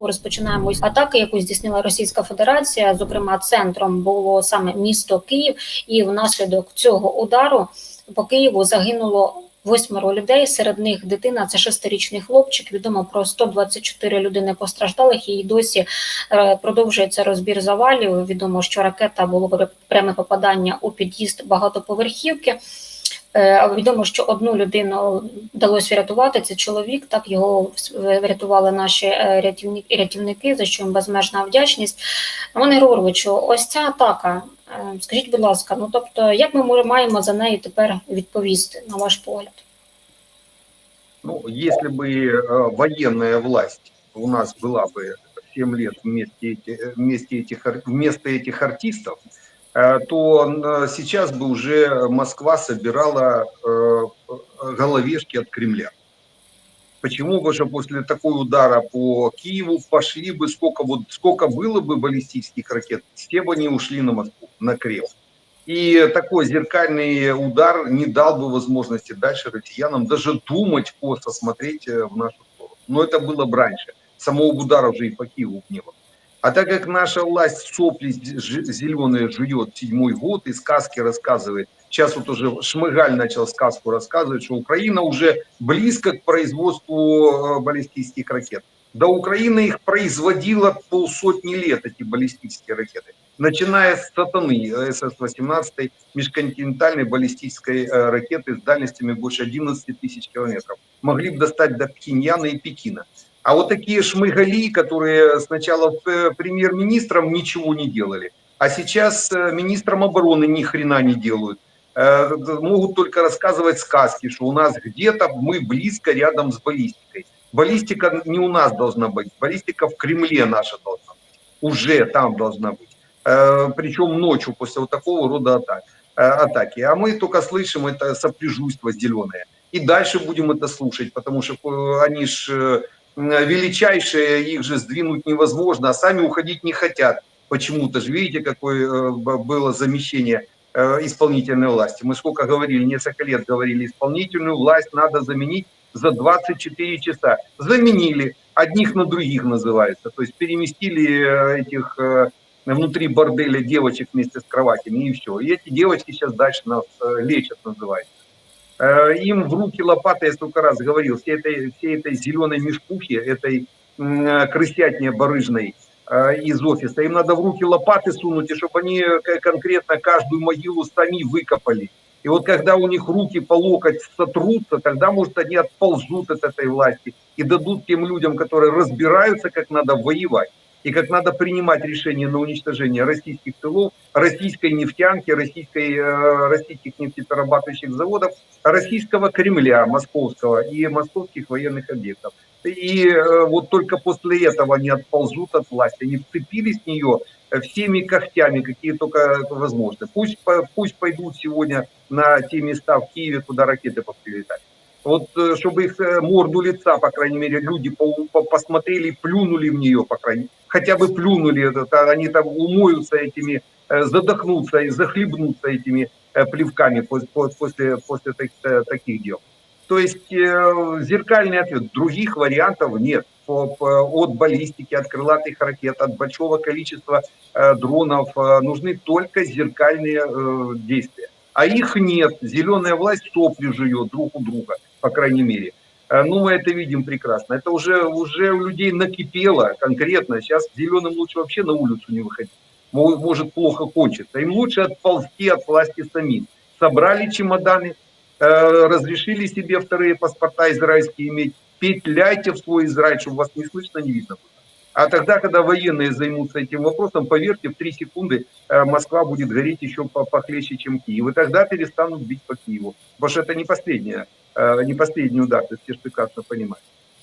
Розпочинаємо атаки, яку здійснила Російська Федерація. Зокрема, центром було саме місто Київ, і внаслідок цього удару по Києву загинуло восьмеро людей. Серед них дитина це шестирічний хлопчик. Відомо про 124 людини постраждалих. І досі е, продовжується розбір завалів. Відомо, що ракета було пр- пряме попадання у під'їзд багатоповерхівки. Е, Відомо, що одну людину вдалося врятувати. Це чоловік. Так його врятували наші е, рятівники, рятівники, за що їм безмежна вдячність. Пане Григоровичу, ось ця атака. е, Скажіть, будь ласка, ну тобто, як ми може- маємо за неї тепер відповісти, на ваш погляд? Ну, если бы э, военная власть у нас была бы 7 лет вместе, эти- э, вместе этих, ар- вместо этих артистов, э, то э, сейчас бы уже Москва собирала э, головешки от Кремля. Почему? Потому что после такого удара по Киеву пошли бы, сколько, вот, сколько было бы баллистических ракет, все бы они ушли на Москву, на Кремль. И такой зеркальный удар не дал бы возможности дальше россиянам даже думать косо смотреть э, в нашу сторону. Но это было бы раньше. Самого удара уже и по Киеву не было. А так как наша власть сопли зеленые жует седьмой год и сказки рассказывает, сейчас вот уже Шмыгаль начал сказку рассказывать, что Украина уже близко к производству э, баллистических ракет. Да Украина их производила полсотни лет, эти баллистические ракеты. Начиная с «Сатаны» э, СС-18, межконтинентальной баллистической э, ракеты с дальностями больше 11 тысяч километров. Могли бы достать до Пхеньяна и Пекина. А вот такие шмыгали, которые сначала э, премьер-министром ничего не делали, а сейчас э, министром обороны ни хрена не делают. Э, Могут только рассказывать сказки, что у нас где-то мы близко рядом с баллистикой. Баллистика не у нас должна быть, баллистика в Кремле наша должна быть. Уже там должна быть. Причем ночью после вот такого рода атак, атаки. А мы только слышим это сопляжуйство зеленое. И дальше будем это слушать, потому что они ж э, величайшие, их же сдвинуть невозможно, а сами уходить не хотят. Почему-то же, видите, какое э, было замещение э, исполнительной власти. Мы сколько говорили, несколько лет говорили, исполнительную власть надо заменить за 24 часа. Заменили, одних на других называется. То есть переместили э, этих внутри борделя девочек вместе с кроватями и все. И эти девочки сейчас дальше нас лечат, называется. Э, Им в руки лопаты, я столько раз говорил, всей этой, всей этой зеленой мешкухи, этой э, крысятне барыжной э, из офиса, им надо в руки лопаты сунуть, и чтобы они конкретно каждую могилу сами выкопали. И вот когда у них руки по локоть сотрутся, тогда, может, они отползут от этой власти и дадут тем людям, которые разбираются, как надо воевать и как надо принимать решения на уничтожение российских тылов, российской нефтянки, российской, э, российских нефтеперерабатывающих заводов, российского Кремля московского и московских военных объектов. И э, вот только после этого они отползут от власти, они вцепились в нее всеми когтями, какие только возможны. Пусть, пусть пойдут сегодня на те места в Киеве, куда ракеты поприлетали. Вот э, чтобы их э, морду лица, по крайней мере, люди по- по- посмотрели, плюнули в нее, по крайней хотя бы плюнули, они там умоются этими, э, задохнутся и захлебнутся этими плевками пос- по- после, после так- таких дел. То есть зеркальный ответ. Других вариантов нет. От баллистики, от крылатых ракет, от большого количества дронов нужны только зеркальные действия. А их нет. Зеленая власть сопли жует друг у друга, по крайней мере. Э, Ну, мы это видим прекрасно. Это уже, уже у людей накипело конкретно. Сейчас зеленым лучше вообще на улицу не выходить. Мо- Может плохо кончиться. Им лучше отползти от власти самим. Собрали чемоданы, э, разрешили себе вторые паспорта израильские иметь. Петляйте в свой Израиль, чтобы вас не слышно, не видно. А тогда, когда военные займутся этим вопросом, поверьте, в три секунды э, Москва будет гореть еще по- похлеще, чем Киев. И тогда перестанут бить по Киеву. Потому что это не последняя не последний удар, то есть все прекрасно понимают.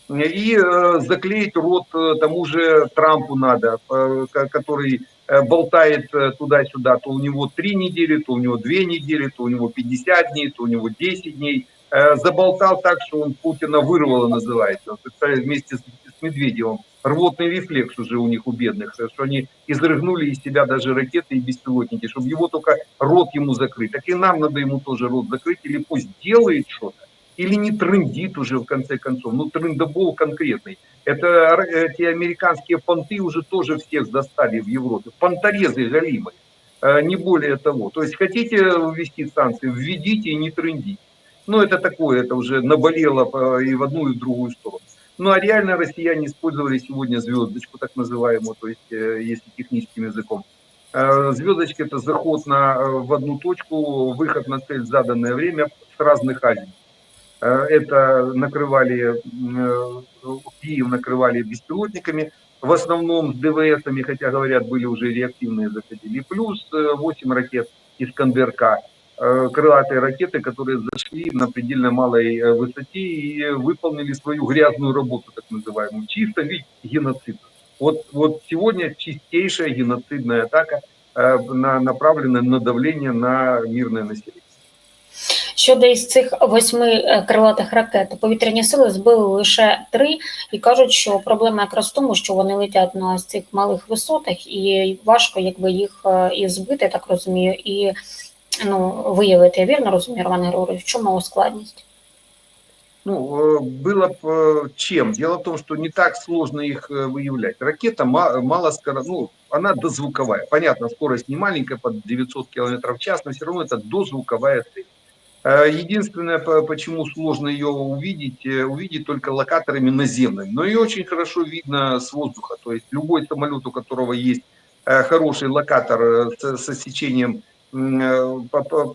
И э, заклеить рот э, тому же Трампу надо, э, ко- который э, болтает э, туда-сюда, то у него три недели, то у него две недели, то у него 50 дней, то у него 10 дней. Э, Заболтал так, что он Путина вырвало называется, вместе с, Медведевым. Рвотный рефлекс уже у них, у бедных, э, что они изрыгнули из себя даже ракеты и беспилотники, чтобы его только рот ему закрыть. Так и нам надо ему тоже рот закрыть, или пусть делает что-то, Или не трендит уже в конце концов, ну трендобол конкретный. Это эти американские понты уже тоже всех достали в Европе. Понторезы галимые, э, не более того. То есть хотите ввести санкции, введите и не трендите. Ну это такое, это уже наболело э, и в одну, и в другую сторону. Ну а реально россияне использовали сегодня звездочку, так называемую, то есть, э, если техническим языком. Звездочка это заход на, в одну точку, выход на цель в заданное время с разных азий. Э, Это накрывали, э, Киев накрывали беспилотниками, в основном с ДВСами, хотя, говорят, были уже реактивные заходили. Плюс 8 ракет Искандер-К, э, крылатые ракеты, которые зашли на предельно малой э, высоте и выполнили свою грязную работу, так называемую, чисто вид геноцида. Вот, вот сегодня чистейшая геноцидная атака э, на, направлена на давление на мирное население. Щодо із цих восьми е, крилатих ракет, повітряні сили збили лише три і кажуть, що проблема якраз в тому, що вони летять на ось цих малих висотах, і важко якби їх е, і збити, так розумію, і ну виявити. Я вірно розумію, Роман Григорович, в чому складність? Ну, э, было б э, чем? Дело в том, что не так сложно их э, выявлять. Ракета ма- мало скоро, ну, она дозвуковая. Понятно, скорость не маленькая, под 900 км в час, но все равно это дозвуковая цель. Э, Единственное, по- почему сложно ее увидеть, э, увидеть только локаторами наземными. Но ее очень хорошо видно с воздуха. То есть любой самолет, у которого есть э, хороший локатор со сечением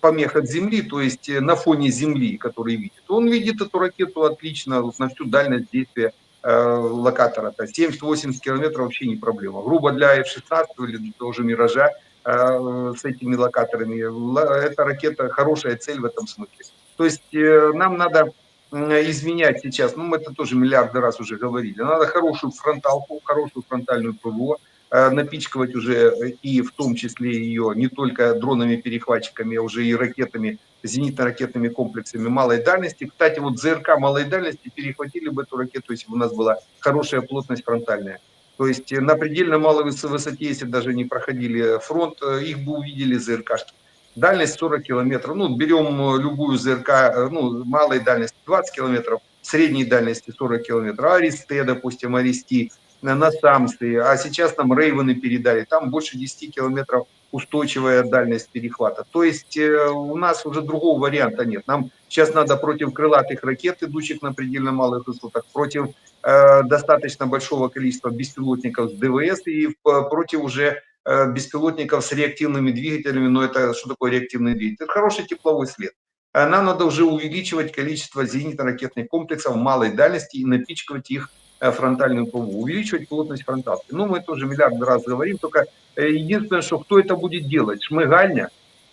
помех от Земли, то есть на фоне Земли, который видит, он видит эту ракету отлично на всю дальность действия локатора. То есть 70-80 километров вообще не проблема. Грубо для F-16 или того же Миража с этими локаторами, эта ракета хорошая цель в этом смысле. То есть э, нам надо изменять сейчас, ну мы это тоже миллиарды раз уже говорили, надо хорошую фронталку, хорошую фронтальную ПВО, э, напичкивать уже э, и в том числе ее не только дронами-перехватчиками, а уже и ракетами, зенитно-ракетными комплексами малой дальности. Кстати, вот ЗРК малой дальности перехватили бы эту ракету, если бы у нас была хорошая плотность фронтальная. То есть э, на предельно малой выс- высоте, если даже не проходили фронт, э, их бы увидели ЗРКшки. Дальность 40 километров. Ну, берем э, любую ЗРК, э, ну, малой дальности 20 километров, средней дальности 40 километров. Аристе, допустим, Аристи, на Самсы. А сейчас нам Рейвены передали. Там больше 10 километров устойчивая дальность перехвата. То есть э, у нас уже другого варианта нет. Нам сейчас надо против крылатых ракет, идущих на предельно малых высотах, против э, достаточно большого количества беспилотников с ДВС и э, против уже э, беспилотников с реактивными двигателями. Но это что такое реактивный двигатель? Это хороший тепловой след. А Нам надо уже увеличивать количество зенитно-ракетных комплексов малой дальности и напичкивать их э, фронтальную ПВО, увеличивать плотность фронталки. Ну, мы тоже миллиард раз говорим, только э, единственное, что кто это будет делать? Шмыгальня?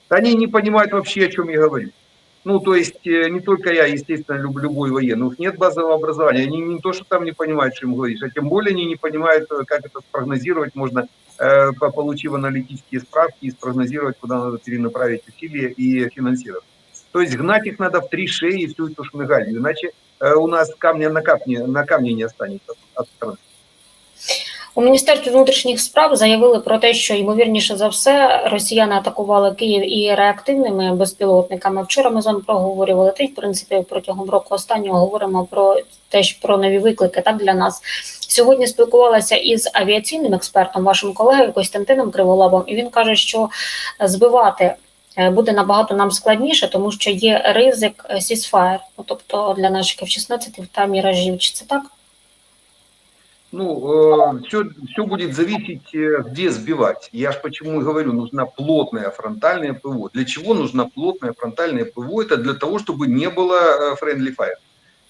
Они не понимают вообще, о чем я говорю. Ну, то есть, э, не только я, естественно, люб- любой военный, у них нет базового образования, они не то, что там не понимают, что им говоришь, а тем более они не понимают, э, как это спрогнозировать можно, э, по- получив аналитические справки, и спрогнозировать, куда надо перенаправить усилия и финансировать. То есть гнать их надо в три шеи и всю эту шмыгальню, иначе у нас камня на камне, на камне не останется от страны. У міністерстві внутрішніх справ заявили про те, що ймовірніше за все росіяни атакували Київ і реактивними безпілотниками. Вчора ми з вами проговорювали те, в принципі, протягом року останнього говоримо про те, що про нові виклики так для нас. Сьогодні спілкувалася із авіаційним експертом, вашим колегою Костянтином Криволабом, і він каже, що збивати е, буде набагато нам складніше, тому що є ризик сісфаєр, ну тобто для наших F-16 та міражів. Чи це так? Ну, все, все будет зависеть, э, где сбивать. Я же почему и говорю, нужна плотная фронтальная ПВО. Для чего нужна плотная фронтальная ПВО? Это для того, чтобы не было э, friendly fire,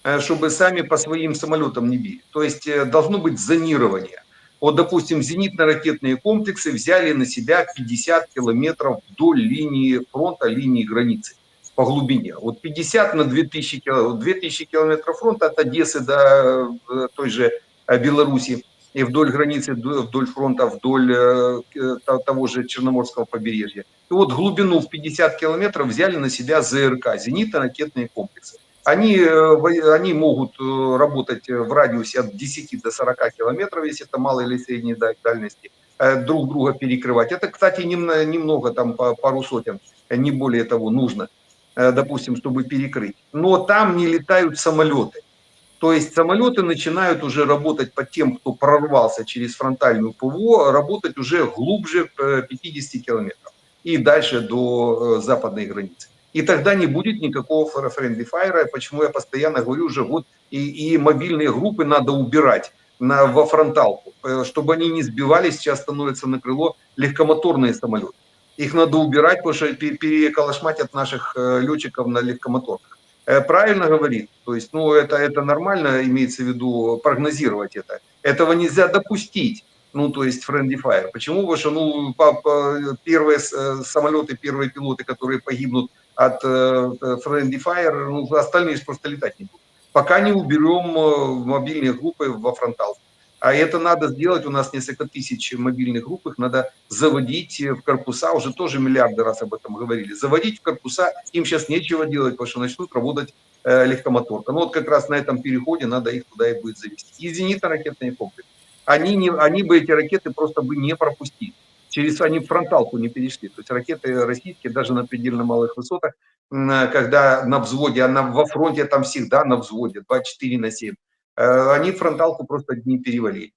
э, чтобы сами по своим самолетам не били. То есть э, должно быть зонирование. Вот, допустим, зенитно-ракетные комплексы взяли на себя 50 километров вдоль линии фронта, линии границы по глубине. Вот 50 на 2000 километров, 2000 километров фронта от Одессы до э, той же э, Беларуси и вдоль границы, вдоль фронта, вдоль э, э, то- того же Черноморского побережья. И вот глубину в 50 километров взяли на себя ЗРК, зенитно-ракетные комплексы. Они, э, они могут работать в радиусе от 10 до 40 километров, если это малой или средней да- дальности, друг друга перекрывать. Это, кстати, немно- немного, там пару сотен, не более того, нужно. допустим, чтобы перекрыть. Но там не летают самолеты. То есть самолеты начинают уже работать по тем, кто прорвался через фронтальную ПВО, работать уже глубже э, 50 километров и дальше до э, западной границы. И тогда не будет никакого friendly fire. Почему я постоянно говорю уже вот и, и мобильные группы надо убирать на, во фронталку, э, чтобы они не сбивались, сейчас становятся на крыло легкомоторные самолеты. Их надо убирать, потому что пе- переколошматят наших э, летчиков на легкомоторках. Э, Правильно говорит, то есть, ну, это, это нормально, имеется в виду прогнозировать это. Этого нельзя допустить, ну, то есть friendly fire. Почему? Потому что, ну, первые э, самолеты, первые пилоты, которые погибнут от э, friendly fire, ну, остальные просто летать не будут. Пока не уберем мобильные группы во фронтал. А это надо сделать, у нас несколько тысяч мобильных групп, их надо заводить в корпуса, уже тоже миллиарды раз об этом говорили, заводить в корпуса, им сейчас нечего делать, потому что начнут работать э, легкомоторка. Ну вот как раз на этом переходе надо их туда и будет завести. И зенитно-ракетные комплексы. Они, не, они бы эти ракеты просто бы не пропустили. Через они фронталку не перешли. То есть ракеты российские даже на предельно малых высотах, м, когда на взводе, она во фронте там всегда на взводе, 24 на 7, э, они фронталку просто не перевалили.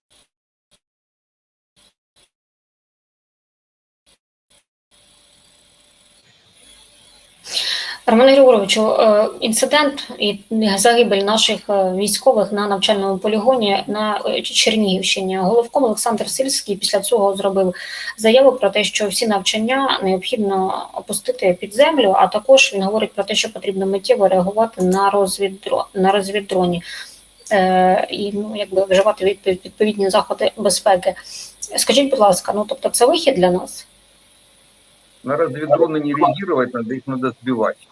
Роман Григоровичу, е, інцидент і загибель наших е, військових на навчальному полігоні на е, Чернігівщині. Головком Олександр Сильський після цього зробив заяву про те, що всі навчання необхідно опустити під землю. А також він говорить про те, що потрібно миттєво реагувати на розвіддро на розвіддроні і ну якби вживати відпов- відповідні заходи безпеки. Скажіть, будь ласка, ну тобто це вихід для нас? На разведдроны не реагировать, надо их надо сбивать.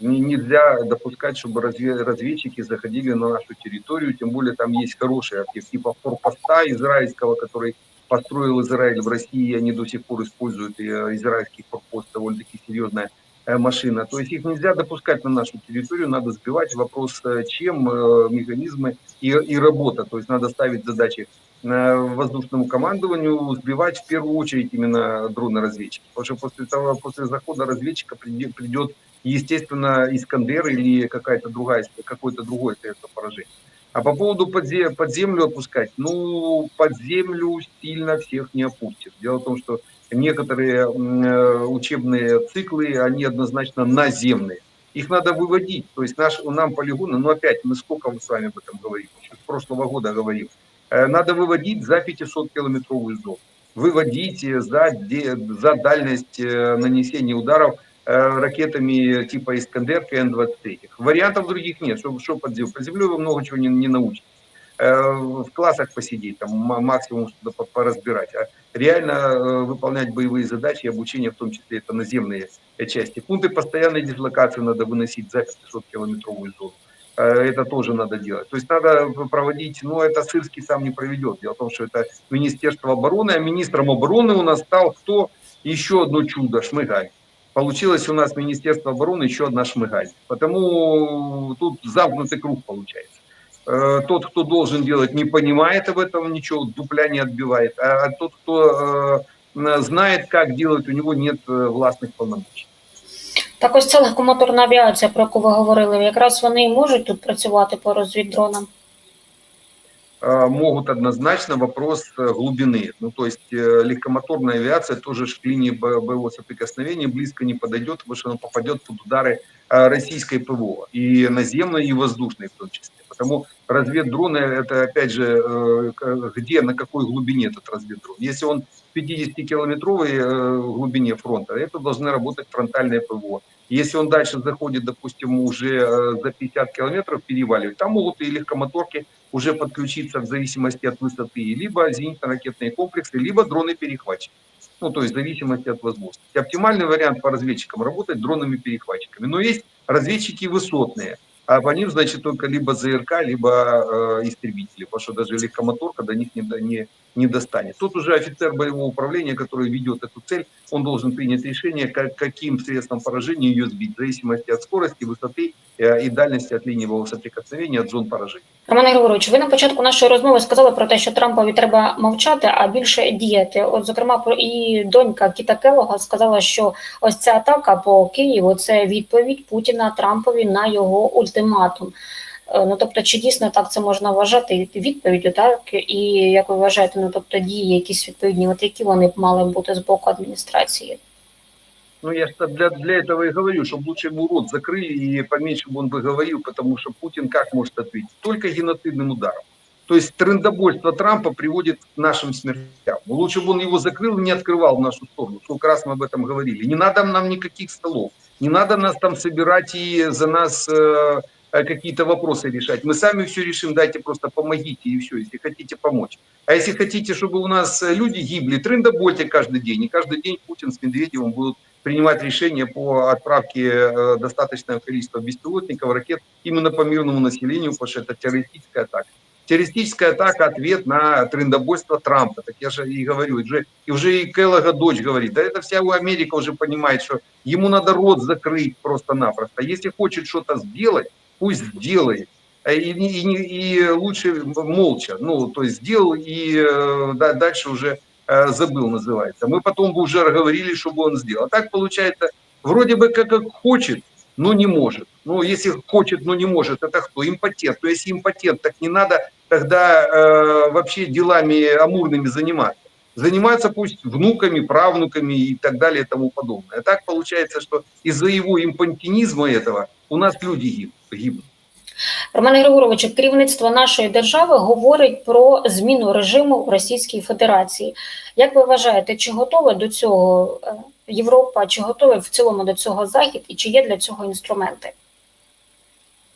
Не- Нельзя допускать, чтобы разве- разведчики заходили на нашу территорию, тем более там есть хорошие объекты, типа форпоста израильского, который построил Израиль в России, они до сих пор используют э, израильский форпост, довольно-таки серьезная э, машина. То есть их нельзя допускать на нашу территорию, надо сбивать. Вопрос, э, чем, э, механизмы и, и работа. То есть надо ставить задачи э, воздушному командованию сбивать в первую очередь именно дроны-разведчики. Потому что после того, после захода разведчика приде- придет, естественно, Искандер или какая-то другая, какое-то другое средство поражения. А по поводу под, под землю опускать, ну, под землю сильно всех не опустит. Дело в том, что некоторые э, учебные циклы, они однозначно наземные. Их надо выводить. То есть наш, нам полигоны, ну опять, мы сколько мы с вами об этом говорим, еще с прошлого года говорим, Э, надо выводить за 500-километровую зону. Выводить э, за, за дальность нанесения ударов ракетами типа Искандер КН-23. Вариантов других нет. Что, что под землей? Под землей вы много чего не, не научитесь. Э, В классах посидеть, там ма- максимум что-то по- поразбирать. А реально э, выполнять боевые задачи, обучение, в том числе это наземные э, части. Пункты постоянной дислокации надо выносить за 500-километровую зону. Э, это тоже надо делать. То есть надо проводить, ну это Сырский сам не проведет. Дело в том, что это Министерство обороны, а министром обороны у нас стал кто? Еще одно чудо, Шмыгаль. Получилось у нас Министерство обороны еще одна Шмыгаль. Потому тут замкнутый круг получается. Э, Тот, кто должен делать, не понимает об этом ничего, дупля не отбивает. А тот, кто э, знает, как делать, у него нет э, властных полномочий. Так ось ця легкомоторна авіація, про яку ви говорили, якраз вони і можуть тут працювати по розвіддронам. Э, могут однозначно вопрос э, глубины. Ну, то есть э, легкомоторная авиация тоже к линии бо- боевого соприкосновения близко не подойдет, потому что она попадет под удары российской ПВО, и наземной, и воздушной в том числе. Потому разведдроны, это опять же, где, на какой глубине этот разведдрон. Если он в 50-километровой э, глубине фронта, это должны работать фронтальные ПВО. Если он дальше заходит, допустим, уже э, за 50 километров переваливает, там могут и легкомоторки уже подключиться в зависимости от высоты, либо зенитно-ракетные комплексы, либо дроны-перехватчики. Ну, то есть в зависимости от возможности. Оптимальный вариант по разведчикам работать дронами-перехватчиками. Но есть разведчики высотные, а по ним, значит, только либо ЗРК, либо э, истребители, потому что даже легкомоторка до них не, не, не достанет. Тут уже офицер боевого управления, который ведет эту цель, он должен принять решение, как, каким средством поражения ее сбить, в зависимости от скорости, высоты э, и дальности от линии соприкосновения, от зон поражения. Роман Григорович, ви на початку нашої розмови сказали про те, що Трампові треба мовчати, а більше діяти. От, зокрема, про і донька Кіта Келога сказала, що ось ця атака по Києву це відповідь Путіна Трампові на його ультиматум. Е, Ну тобто, чи дійсно так це можна вважати відповіддю, так і як ви вважаєте, ну тобто дії якісь відповідні, от які вони б мали бути з боку адміністрації? Ну, я же для, для этого и говорю, чтобы лучше ему рот закрыли и поменьше бы он бы говорил, потому что Путин как может ответить? Только геноцидным ударом. То есть трендобольство Трампа приводит к нашим смертям. Лучше бы он его закрыл и не открывал в нашу сторону. Сколько раз мы об этом говорили. Не надо нам никаких столов. Не надо нас там собирать и за нас э, э, какие-то вопросы решать. Мы сами все решим, дайте просто помогите и все, если хотите помочь. А если хотите, чтобы у нас э, люди гибли, трендобольте каждый день. И каждый день Путин с Медведевым будут принимать решения по отправке э, достаточного количества беспилотников, ракет именно по мирному населению, потому что это террористическая атака. Террористическая атака – ответ на трендобольство Трампа. Так я же и говорю, и уже, и уже и Келлога дочь говорит, да это вся Америка уже понимает, что ему надо рот закрыть просто-напросто. Если хочет что-то сделать, пусть сделает. Э, И, и, и лучше молча. Ну, то есть сделал и э, да, дальше уже э, забыл, называется. Мы потом бы уже говорили, чтобы он сделал. А так получается, вроде бы как, как хочет, но не может. Ну, если хочет, но не может, это кто? Импотент. То если импотент, так не надо тогда э, вообще делами амурными заниматься. Заниматься пусть внуками, правнуками и так далее и тому подобное. А так получается, что из-за его импотенизма этого у нас люди гиб- гибнут. Роман Григорович, керівництво нашої держави говорить про зміну режиму в Російській Федерації. Як ви вважаєте, чи готова до цього е, Європа, чи готові в цілому до цього Захід, і чи є для цього інструменти?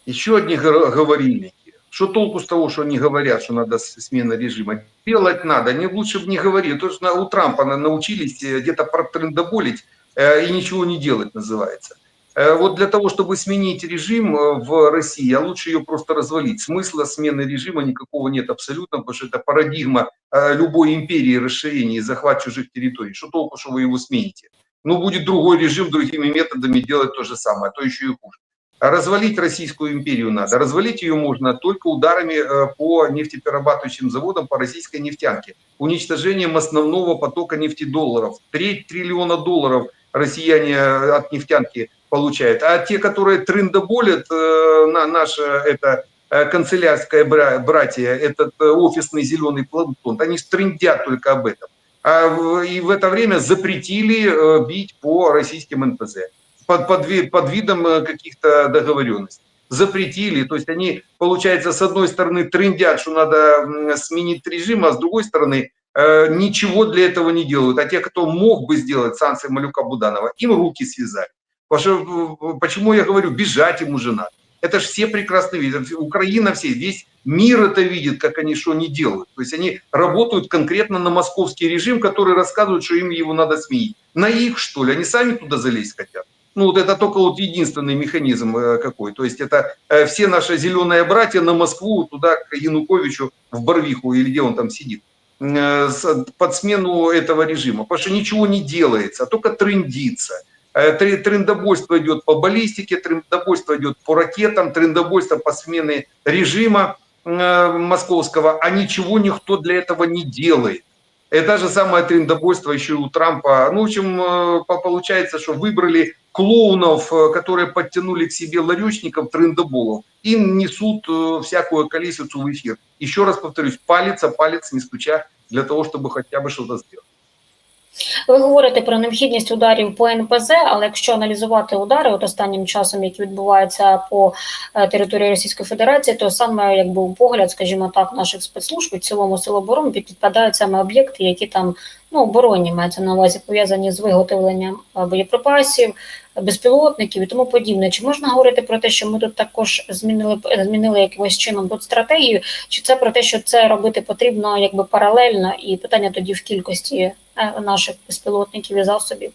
Еще одни гор- говорильники. Что толку с того, что они говорят, что надо смена режима? Делать надо. Они лучше бы не говорили. То, что у Трампа на- научились э, где-то протрендоболить э, и ничего не делать, называется. Э, Вот для того, чтобы сменить режим в России, а лучше ее просто развалить. Смысла смены режима никакого нет абсолютно, потому что это парадигма любой империи расширения и захват чужих территорий. Что толку, что вы его смените? Ну, будет другой режим, другими методами делать то же самое, а то еще и хуже. Развалить Российскую империю надо. Развалить ее можно только ударами э, по нефтеперерабатывающим заводам, по российской нефтянке. Уничтожением основного потока нефтедолларов. Треть триллиона долларов россияне э, от нефтянки получают. А те, которые трендоболят, э, на наше это э, канцелярское бра- братья, этот офисный зеленый планктон, они трендят только об этом. А и в это время запретили бить по российским НПЗ под, под, под видом э, каких-то договоренностей. Запретили, то есть они, получается, с одной стороны трендят, что надо сменить режим, а с другой стороны э, ничего для этого не делают. А те, кто мог бы сделать санкции Малюка Буданова, им руки связали. Потому что, почему я говорю, бежать им уже надо. Это же все прекрасно видят. Украина все, весь мир это видит, как они что не делают. То есть они работают конкретно на московский режим, который рассказывает, что им его надо сменить. На их, что ли? Они сами туда залезть хотят. Ну, вот это только вот единственный механизм э, какой. То есть это э, все наши зеленые братья на Москву, туда к Януковичу в Барвиху или где он там сидит э, под смену этого режима. Потому что ничего не делается, а только трендится. Тре- Трендобойство идет по баллистике, трендобойство идет по ракетам, трендобойство по смене режима московского, а ничего никто для этого не делает. Это же самое трендобойство еще и у Трампа. Ну, в общем, по- получается, что выбрали клоунов, э, которые подтянули к себе ларечников, трендоболов, и несут э, всякую колесицу в эфир. Еще раз повторюсь, палец о палец не стуча для того, чтобы хотя бы что-то сделать. Ви говорите про необхідність ударів по НПЗ, але якщо аналізувати удари от останнім часом, які відбуваються по е, території Російської Федерації, то саме якби у погляд, скажімо так, наших спецслужб і в цілому сил оборони підпадають саме об'єкти, які там ну оборонні мається на увазі пов'язані з виготовленням е, боєприпасів, безпілотників і тому подібне. Чи можна говорити про те, що ми тут також змінили змінили якимось чином тут стратегію? Чи це про те, що це робити потрібно якби паралельно, і питання тоді в кількості е, наших безпілотників і засобів?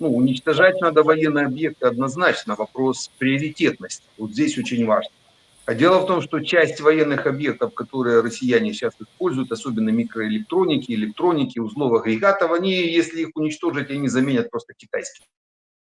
Ну, уничтожать надо военные объекты однозначно. Вопрос приоритетности. Вот здесь очень важно. А дело в том, что часть военных объектов, которые россияне сейчас используют, особенно микроэлектроники, электроники, узлов агрегатов, они, если их уничтожить, они заменят просто китайские.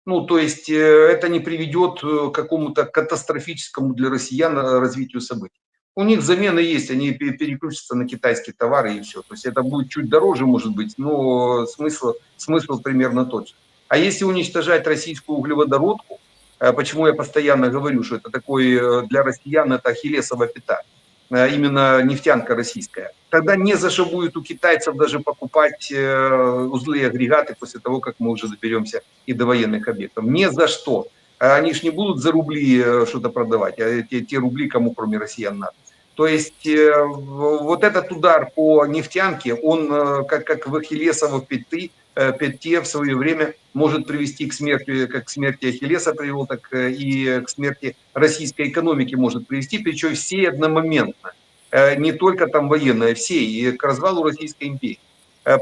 Ну, то есть э, это не приведет э, к какому-то катастрофическому для россиян э, развитию событий. У них замена есть, они пе- переключатся на китайские товары и все. То есть это будет чуть дороже, может быть, но смысл, смысл примерно тот же. А если уничтожать российскую углеводородку, почему я постоянно говорю, что это такой э, для россиян это ахиллесова пята, э, именно нефтянка российская, тогда не за что будет у китайцев даже покупать э, узлы и агрегаты после того, как мы уже доберемся и до военных объектов. Не за что. А Они ж не будут за рубли э, что-то продавать, а те, те рубли кому кроме россиян надо. То есть э, вот этот удар по нефтянке, он э, как, как в Ахиллесово пяты, э, пяте в свое время может привести к смерти, как к смерти Ахиллеса привел, так э, и к смерти российской экономики может привести, причем все одномоментно. Э, Не только там военные, все, и к развалу Российской империи.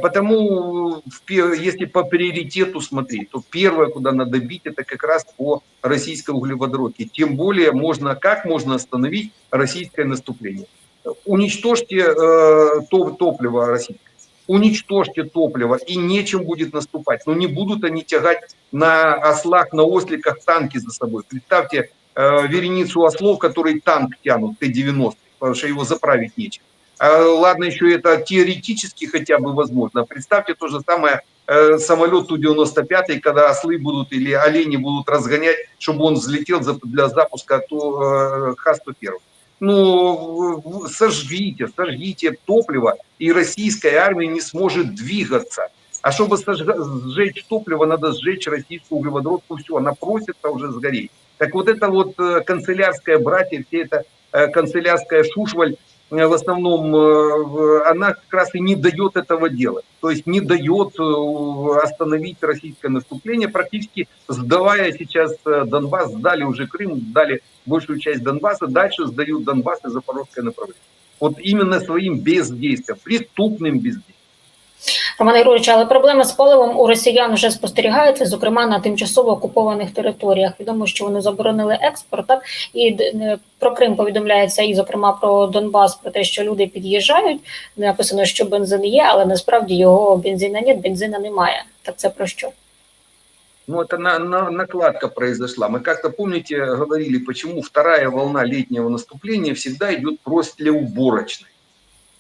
Потому, если по приоритету смотреть, то первое, куда надо бить, это как раз по российской углеводородке. Тем более, можно, как можно остановить российское наступление. Уничтожьте э, то- топливо российское, уничтожьте топливо, и нечем будет наступать. Но не будут они тягать на ослах, на осликах танки за собой. Представьте э, вереницу ослов, которые танк тянут, Т-90, потому что его заправить нечем. А, ладно, еще это теоретически хотя бы возможно. Представьте то же самое э, самолет Ту-95, когда ослы будут или олени будут разгонять, чтобы он взлетел для запуска ту, э, Х-101. Ну, сожгите, сожгите топливо, и российская армия не сможет двигаться. А чтобы сжечь топливо, надо сжечь российскую углеводородку, все, она просится уже сгореть. Так вот это вот э, канцелярское братье, все это э, канцелярская шушваль, в основном, э, она как раз и не дает этого делать. То есть не дает э, остановить российское наступление, практически сдавая сейчас э, Донбасс, сдали уже Крым, сдали большую часть Донбасса, дальше сдают Донбасс и Запорожское направление. Вот именно своим бездействием, преступным бездействием. Роман Григорович, але проблема з паливом у росіян вже спостерігається, зокрема на тимчасово окупованих територіях. Відомо, що вони заборонили експорт, так і е, про Крим повідомляється, і зокрема про Донбас, про те, що люди під'їжджають. Написано, що бензин є, але насправді його бензина нет, бензина немає. Так це про що? Ну, это на, на- накладка произошла. Мы как-то, помните, говорили, почему вторая волна летнего наступления всегда идет после уборочной.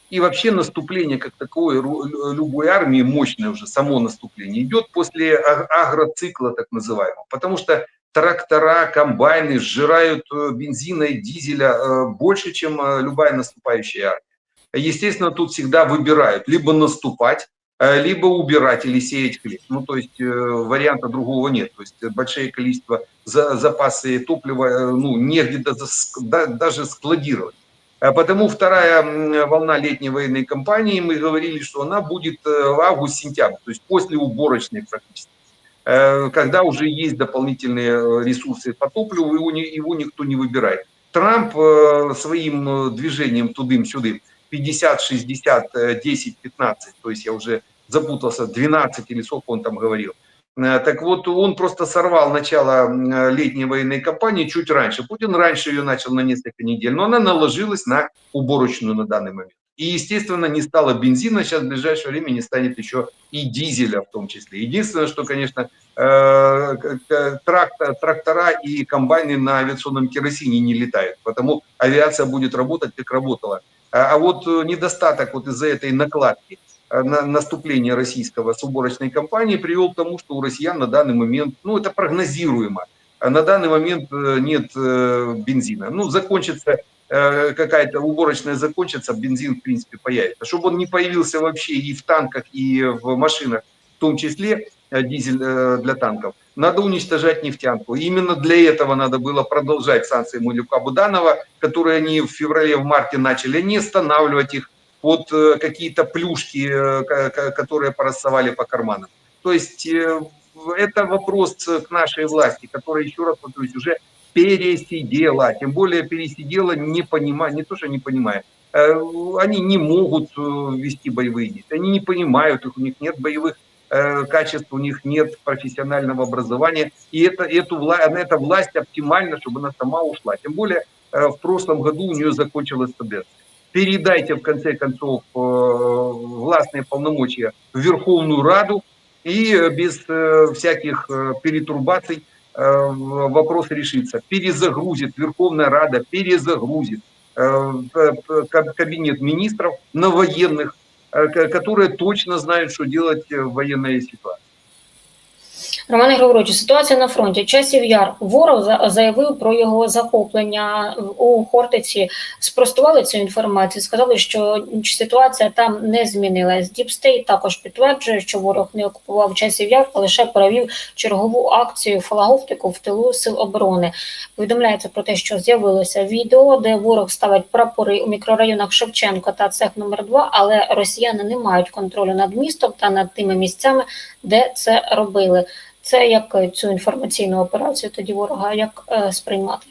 И вообще наступление как такое любой армии, мощное уже само наступление, идет после агроцикла так называемого. Потому что трактора, комбайны сжирают э, бензина и дизеля э, больше, чем э, любая наступающая армия. Естественно, тут всегда выбирают либо наступать, либо убирать или сеять хлеб. Ну, то есть э, варианта другого нет. То есть большое количество за- запасы топлива, э, ну, негде даже складировать. А Потому вторая волна летней военной кампании, мы говорили, что она будет э, в август-сентябрь, то есть после уборочной практически, Э, когда уже есть дополнительные э, ресурсы по топливу, его, его никто не выбирает. Трамп своим движением тудым-сюдым 50, 60, э, 10, 15, то есть я уже запутался, 12 или сколько он там говорил. Э, Так вот, он просто сорвал начало э, летней военной кампании чуть раньше. Путин раньше ее начал на несколько недель, но она наложилась на уборочную на данный момент. И, естественно, не стало бензина, сейчас в ближайшее время не станет еще и дизеля в том числе. Единственное, что, конечно, э, трактора и комбайны на авиационном керосине не летают, потому авиация будет работать, как работала. А а вот недостаток вот из-за этой накладки на наступление российского с уборочной кампании привел к тому, что у россиян на данный момент, ну это прогнозируемо, а на данный момент э, нет э, бензина. Ну закончится э, какая-то уборочная закончится, бензин в принципе появится. Чтобы он не появился вообще и в танках, и в машинах, в том числе э, дизель э, для танков, надо уничтожать нефтянку. Именно для этого надо было продолжать санкции Мулюка Буданова, которые они в феврале, в марте начали, не останавливать их под э, какие-то плюшки, э, которые порассовали по карманам. То есть э, это вопрос к нашей власти, которая, еще раз повторюсь, уже пересидела, тем более пересидела, не понимая, не то, что не понимая, они не могут вести боевые действия, они не понимают их, у них нет боевых качеств, у них нет профессионального образования, и это, эту, эта власть оптимальна, чтобы она сама ушла. Тем более в прошлом году у нее закончилась каденция. Передайте, в конце концов, э, властные полномочия в Верховную Раду, и э, без э, всяких перетурбаций вопрос решится. Перезагрузит Верховная Рада, перезагрузит кабинет министров на военных, ко- которые точно знают, что делать в военной ситуации. Романе Григоровичу, ситуація на фронті. Часів яр ворог за- заявив про його захоплення у Хортиці. Спростували цю інформацію. Сказали, що ситуація там не змінилась. Діпстейт також підтверджує, що ворог не окупував часів яр, а лише провів чергову акцію флаговтику в тилу сил оборони. Повідомляється про те, що з'явилося відео, де ворог ставить прапори у мікрорайонах Шевченко та цех номер 2 але росіяни не мають контролю над містом та над тими місцями, де це робили. Це як е, цю інформаційну операцію тоді ворога як е, сприймати?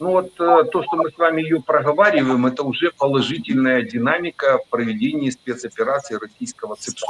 Ну вот э, то, что мы с вами ее проговариваем, это уже положительная динамика в проведении спецоперации российского ЦИПСО.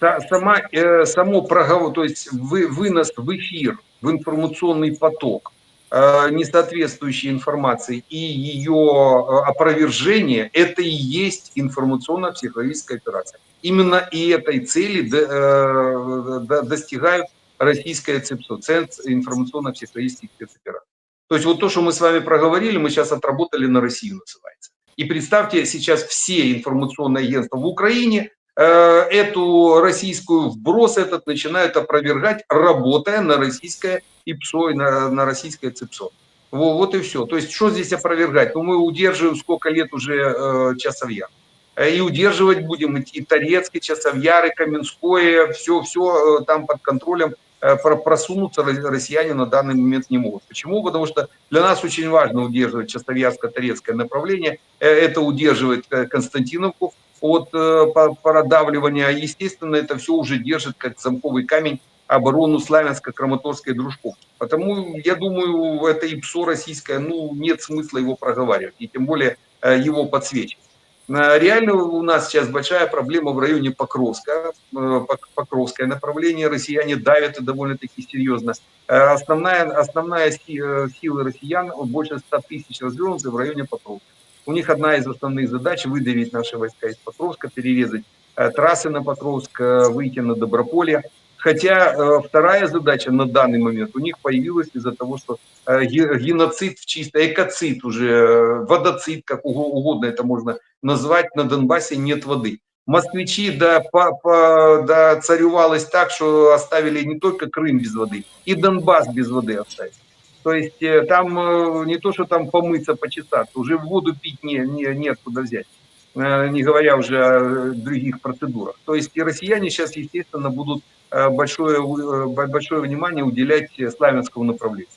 Са- Сама, э, само проговор, то есть вы, вынос в эфир, в информационный поток э, несоответствующей информации и ее э, опровержение, это и есть информационно-психологическая операция. Именно и этой цели э, до- достигают российское ЦИПСО, Центр информационно-психологических спецопераций. То есть вот то, что мы с вами проговорили, мы сейчас отработали на Россию, называется. И представьте, сейчас все информационные агентства в Украине э, эту российскую вброс этот начинают опровергать, работая на российское ИПСО и на, на российское ЦИПСО. Во- Вот и все. То есть что здесь опровергать? Ну мы удерживаем сколько лет уже э, Часовьяр. Э, И удерживать будем и Торецкий, Часовьяр, и Каменское, все, все там под контролем э, про- просунуться ро- россияне на данный момент не могут. Почему? Потому что для нас очень важно удерживать Часовьярско-Торецкое направление. Э, Это удерживает э, Константиновку от э, продавливания. Естественно, это все уже держит как замковый камень оборону Славянска, Краматорской, Дружковки. Потому, я думаю, это ИПСО российское, ну, нет смысла его проговаривать, и тем более э, его подсвечивать. Э, Реально у нас сейчас большая проблема в районе Покровска, э, Пок- Покровское направление, россияне давят довольно-таки серьезно. Э, Основная, основная си- сила россиян, больше 100 тысяч развернуты в районе Покровска. У них одна из основных задач выдавить наши войска из Покровска, перерезать трассы на Покровск, выйти на Доброполье. Хотя э, вторая задача на данный момент у них появилась из-за того, что э, ге- геноцид в чисто, экоцид уже, э, водоцид, как уго- угодно это можно назвать, на Донбассе нет воды. Москвичи да, по, по, да царювалось так, что оставили не только Крым без воды, и Донбасс без воды оставили. То есть там не то, что там помыться, почесаться, уже воду пить не, не, нет куда взять, не говоря уже о других процедурах. То есть и россияне сейчас, естественно, будут э, большое, э, бо- большое внимание уделять э, славянскому направлению.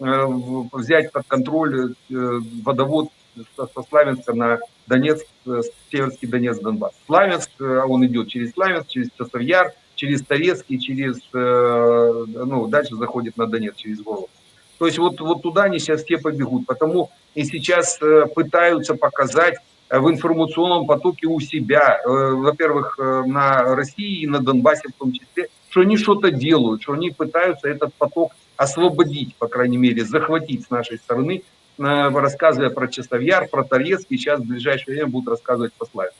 Э, Взять под контроль э, водовод со Славянска на Донецк, э, Северский Донецк, Донбасс. Славянск, э, он идет через Славянск, через Часовьяр, через Торецкий, через, э, ну, дальше заходит на Донецк, через Горлов. То есть вот, вот туда они сейчас все побегут. Потому и сейчас э, пытаются показать э, в информационном потоке у себя, э, во-первых, э, на России и на Донбассе в том числе, что они что-то делают, что они пытаются этот поток освободить, по крайней мере, захватить с нашей стороны, э, рассказывая про Часовьяр, про Торецкий, сейчас в ближайшее время будут рассказывать по.